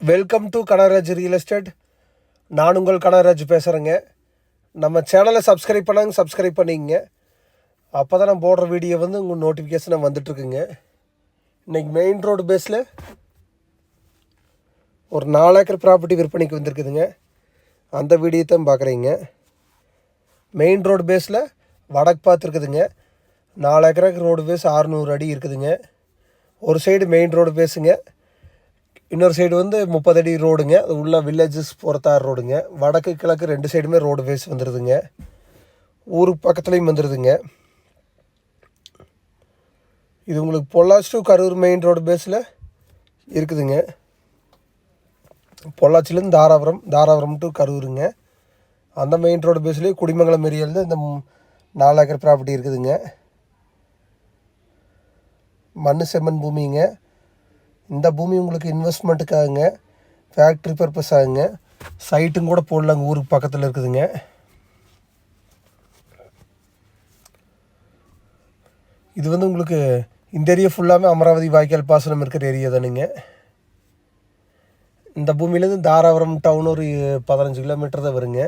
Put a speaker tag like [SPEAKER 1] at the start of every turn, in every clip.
[SPEAKER 1] Welcome to Kanaraj real estate நான் உங்கள் கனராஜ் பேசுகிறேங்க நம்ம சேனலை சப்ஸ்கிரைப் பண்ணாங்க சப்ஸ்கிரைப் பண்ணிக்கங்க அப்போ தான் நான் போடுற வீடியோ வந்து உங்கள் நோட்டிஃபிகேஷனாக வந்துட்டுருக்குங்க. இன்றைக்கி மெயின் ரோடு பேஸில் ஒரு நாலு ஏக்கர் ப்ராப்பர்ட்டி விற்பனைக்கு வந்திருக்குதுங்க. அந்த வீடியோ தான் பார்க்குறீங்க. மெயின் ரோடு பேஸில் வடக்கு பார்த்துருக்குதுங்க நாலு ஏக்கருக்கு ரோடு பேஸ் அறுநூறு அடி இருக்குதுங்க. ஒரு சைடு மெயின் ரோடு பேஸுங்க இன்னொரு சைடு வந்து முப்பது அடி ரோடுங்க அது உள்ள வில்லேஜஸ் போகிறத்தார் ரோடுங்க வடக்கு கிழக்கு ரெண்டு சைடுமே ரோடு பேஸ் வந்துடுதுங்க ஊருக்கு பக்கத்துலேயும் வந்துடுதுங்க இது உங்களுக்கு Pollachi to Karur main road பேஸில் இருக்குதுங்க. பொள்ளாச்சிலேருந்து தாராபுரம் தாராபுரம் டு கரூருங்க. அந்த மெயின் ரோடு பேஸ்லேயே குடிமங்கலம் ஏரியாவில் இந்த நாலு ஏக்கர் ப்ராப்பர்ட்டி இருக்குதுங்க. மண் செம்மண் பூமிங்க. இந்த பூமி உங்களுக்கு இன்வெஸ்ட்மெண்ட்டுக்காகுங்க ஃபேக்ட்ரி பர்பஸ் ஆகுங்க. சைட்டும் கூட போடலாங்க ஊருக்கு பக்கத்தில் இருக்குதுங்க. இது வந்து உங்களுக்கு இந்த ஏரியா ஃபுல்லாமே அமராவதி வாய்க்கால் பாசனம் இருக்கிற ஏரியா தானுங்க. இந்த பூமியிலேருந்து தாராபுரம் டவுன் ஒரு பதினஞ்சு கிலோமீட்டர் தான் வருங்க.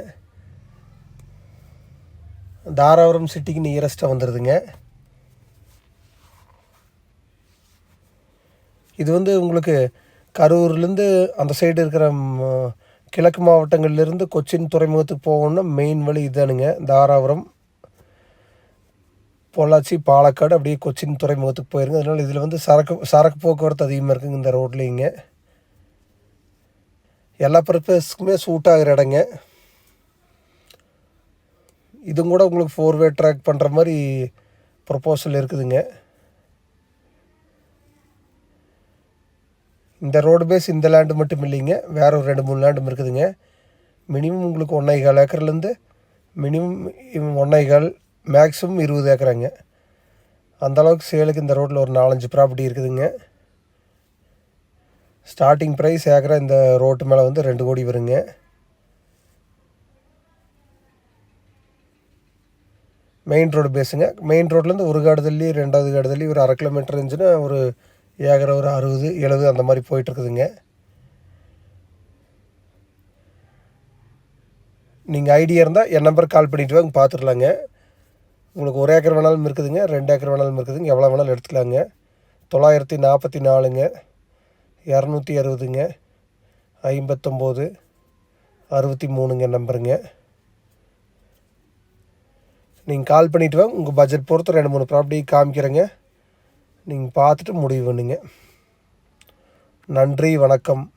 [SPEAKER 1] தாராபுரம் சிட்டிக்கு நியரஸ்ட்டாக வந்துடுதுங்க இது வந்து உங்களுக்கு கரூர்லேருந்து அந்த சைடு இருக்கிற கிழக்கு மாவட்டங்கள்லேருந்து கொச்சின் துறைமுகத்துக்கு போகணுன்னா மெயின் வழி இதானுங்க. தாராபுரம் பொள்ளாச்சி பாலக்காடு அப்படியே கொச்சின் துறைமுகத்துக்கு போயிருங்க. அதனால் இதில் வந்து சரக்கு சரக்கு போக்குவரத்து அதிகமாக இருக்குங்க இந்த ரோட்லேங்க எல்லா பர்பஸ்க்குமே சூட் ஆகிற இடங்க. இதுவும் கூட உங்களுக்கு ஃபோர் வே ட்ராக் பண்ணுற மாதிரி ப்ரொப்போசல் இருக்குதுங்க. இந்த ரோடு பேஸ் இந்த லேண்டு மட்டும் இல்லைங்க. வேற ஒரு ரெண்டு மூணு லேண்டும் இருக்குதுங்க. மினிமம் உங்களுக்கு ஒன்றை கால் ஏக்கர்லேருந்து மினிமம் ஒன்றை கால் மேக்ஸிமம் இருபது ஏக்கராங்க. அந்தளவுக்கு சேலுக்கு இந்த ரோட்டில் ஒரு நாலஞ்சு ப்ராப்பர்ட்டி இருக்குதுங்க. ஸ்டார்டிங் ப்ரைஸ் ஏக்கரா இந்த ரோட்டு மேலே வந்து ரெண்டு கோடி வருங்க. மெயின் ரோடு பேஸுங்க மெயின் ரோட்லேருந்து ஒரு காடு தள்ளி ரெண்டாவது காடு தள்ளி ஒரு அரை கிலோமீட்டர் இருந்துச்சுன்னா ஒரு ஏக்கரை ஒரு அறுபது எழுபது அந்த மாதிரி போயிட்டுருக்குதுங்க. நீங்கள் ஐடியா இருந்தால் என் நம்பருக்கு கால் பண்ணிவிட்டு வாங்க பார்த்துடலாங்க உங்களுக்கு ஒரு ஏக்கர் வேணாலும் இருக்குதுங்க ரெண்டு ஏக்கர் வேணாலும் இருக்குதுங்க எவ்வளோ வேணாலும் எடுத்துக்கலாங்க. தொள்ளாயிரத்தி நாற்பத்தி நாலுங்க இரநூத்தி அறுபதுங்க ஐம்பத்தொம்போது அறுபத்தி மூணுங்க நம்பருங்க. நீங்கள் கால் பண்ணிவிட்டு வாங்க உங்கள் பட்ஜெட் பொறுத்து ரெண்டு மூணு ப்ராப்பர்ட்டி காமிக்கிறேங்க. நீங்கள் பார்த்துட்டு முடிவு பண்ணுங்க. நன்றி வணக்கம்.